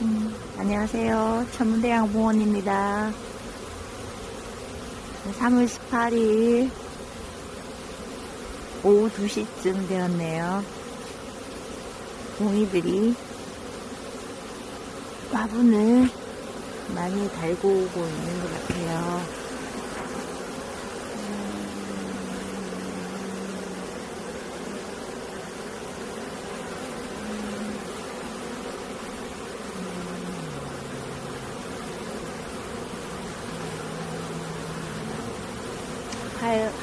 음, 안녕하세요. 천문대양 부원입니다. 3월 18일 오후 2시쯤 되었네요. 동이들이 화분을 많이 달고 오고 있는 것 같아요.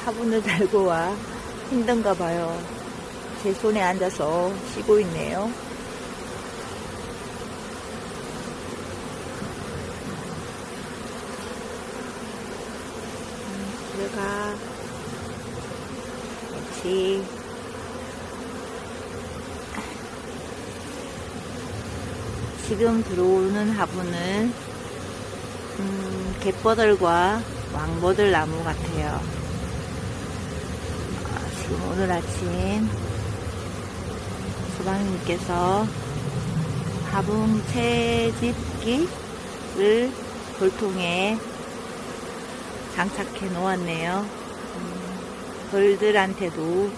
화분을 달고 와 힘든가 봐요. 제 손에 앉아서 쉬고 있네요. 음, 들어가. 그렇지. 지금 들어오는 화분은 음, 갯버들과 왕버들 나무 같아요. 아, 지금 오늘 아침 소방님께서 화분 채집기를 돌통에 장착해 놓았네요. 음, 벌들한테도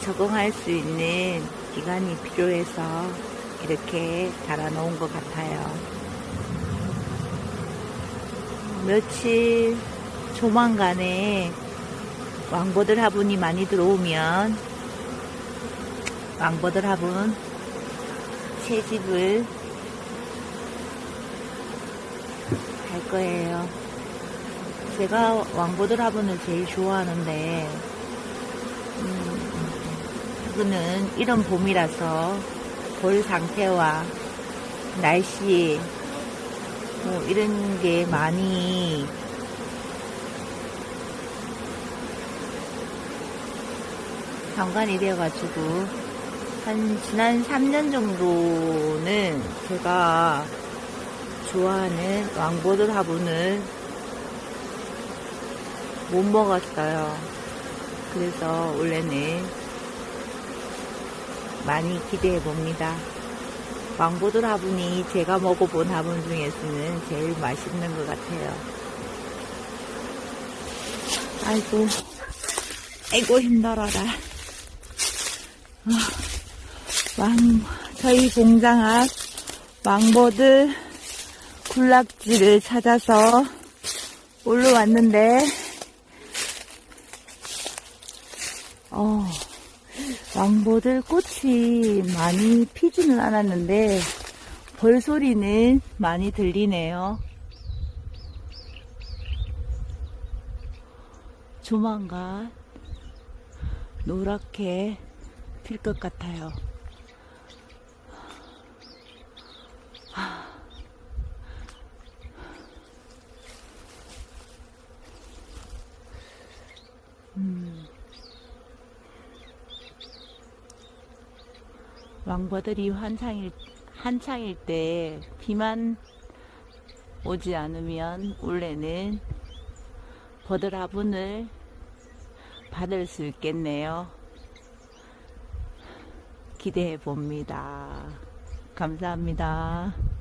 적응할 수 있는 기간이 필요해서 이렇게 달아 놓은 것 같아요. 며칠 조만간에 왕버들 화분이 많이 들어오면 왕버들 화분 채집을 할 거예요. 제가 왕버들 화분을 제일 좋아하는데 음, 그거는 이런 봄이라서 볼 상태와 날씨 뭐 이런 게 많이 상관이 되어가지고 한 지난 3년 정도는 제가 좋아하는 왕보들 화분을 못 먹었어요. 그래서 원래는 많이 기대해 봅니다. 왕보들 화분이 제가 먹어본 화분 중에서는 제일 맛있는 것 같아요. 아이고, 아이고 힘들어라. 아, 왕, 저희 공장 앞 왕보들 군락지를 찾아서 올라왔는데, 어, 왕보들 꽃이 많이 피지는 않았는데 벌소리는 많이 들리네요. 조만간 노랗게 필것 같아요. 음. 왕버들이 환상일, 한창일 때 비만 오지 않으면 원래는 버들 화분을 받을 수 있겠네요. 기대해 봅니다. 감사합니다.